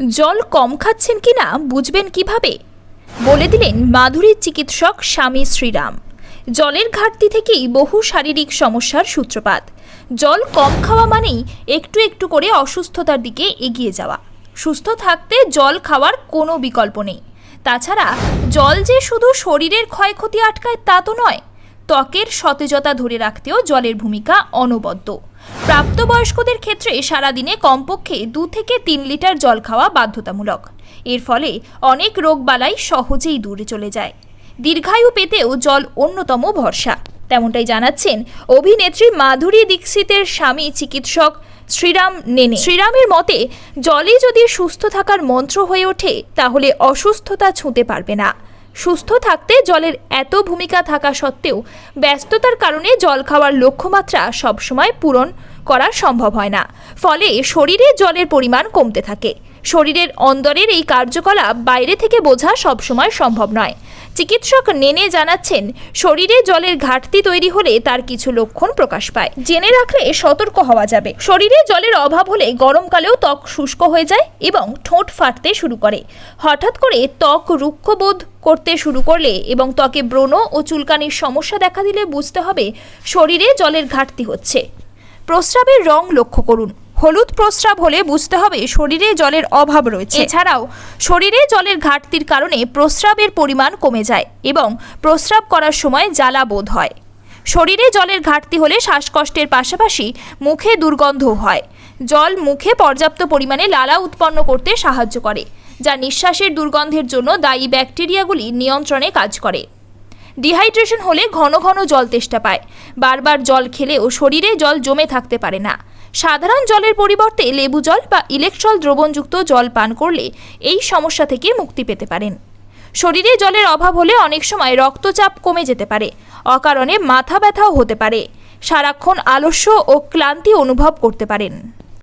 জল কম খাচ্ছেন কিনা বুঝবেন কীভাবে? বলে দিলেন মাধুরীর চিকিৎসক স্বামী শ্রীরাম। জলের ঘাটতি থেকেই বহু শারীরিক সমস্যার সূত্রপাত। জল কম খাওয়া মানেই একটু একটু করে অসুস্থতার দিকে এগিয়ে যাওয়া। সুস্থ থাকতে জল খাওয়ার কোনো বিকল্প নেই। তাছাড়া জল যে শুধু শরীরের ক্ষয়ক্ষতি আটকায় তা তো নয় ত্বকের সতেজতা ধরে রাখতেও জলের ভূমিকা অনবদ্য। প্রাপ্তবয়স্কদের ক্ষেত্রে সারাদিনে কমপক্ষে দু থেকে তিন লিটার জল খাওয়া বাধ্যতামূলক। এর ফলে অনেক রোগবালাই সহজেই দূরে চলে যায়। দীর্ঘায়ু পেতেও জল অন্যতম ভরসা। তেমনটাই জানাচ্ছেন অভিনেত্রী মাধুরী দীক্ষিতের স্বামী চিকিৎসক শ্রীরাম নেনে। শ্রীরামের মতে, জলে যদি সুস্থ থাকার মন্ত্র হয়ে ওঠে, তাহলে অসুস্থতা ছুঁতে পারবে না। সুস্থ থাকতে জলের এত ভূমিকা থাকা সত্ত্বেও ব্যস্ততার কারণে জল খাওয়ার লক্ষ্যমাত্রা সবসময় পূরণ করা সম্ভব হয় না। ফলে শরীরে জলের পরিমাণ কমতে থাকে। শরীরের অন্দরের এই কার্যকলাপ বাইরে থেকে বোঝা সবসময় সম্ভব নয়। চিকিৎসক নেনে জানাচ্ছেন, শরীরে জলের ঘাটতি তৈরি হলে তার কিছু লক্ষণ প্রকাশ পায়। জেনে রাখলে সতর্ক হওয়া যাবে। শরীরে জলের অভাব হলে গরমকালেও ত্বক শুষ্ক হয়ে যায় এবং ঠোঁট ফাটতে শুরু করে। হঠাৎ করে ত্বক রুক্ষ বোধ করতে শুরু করলে এবং ত্বকে ব্রণ ও চুলকানির সমস্যা দেখা দিলে বুঝতে হবে, শরীরে জলের ঘাটতি হচ্ছে। প্রস্রাবের রং লক্ষ্য করুন। হলুদ প্রস্রাব হলে বুঝতে হবে শরীরে জলের অভাব রয়েছে। এছাড়াও, শরীরে জলের ঘাটতির কারণে প্রস্রাবের পরিমাণ কমে যায় এবং প্রস্রাব করার সময় জ্বালা বোধ হয়। শরীরে জলের ঘাটতি হলে শ্বাসকষ্টের পাশাপাশি মুখে দুর্গন্ধ হয়। জল মুখে পর্যাপ্ত পরিমাণে লালা উৎপন্ন করতে সাহায্য করে, যা নিঃশ্বাসের দুর্গন্ধের জন্য দায়ী ব্যাকটেরিয়াগুলি নিয়ন্ত্রণে কাজ করে। ডিহাইড্রেশন হলে ঘন ঘন জল তেষ্টা পায়। বারবার জল খেলেও শরীরে জল জমে থাকতে পারে না। সাধারণ জলের পরিবর্তে লেবু জল বা ইলেকট্রল দ্রবণযুক্ত জল পান করলে এই সমস্যা থেকে মুক্তি পেতে পারেন। শরীরে জলের অভাব হলে অনেক সময় রক্তচাপ কমে যেতে পারে, অকারণে মাথা ব্যথাও হতে পারে। সারাক্ষণ আলস্য ও ক্লান্তি অনুভব করতে পারেন।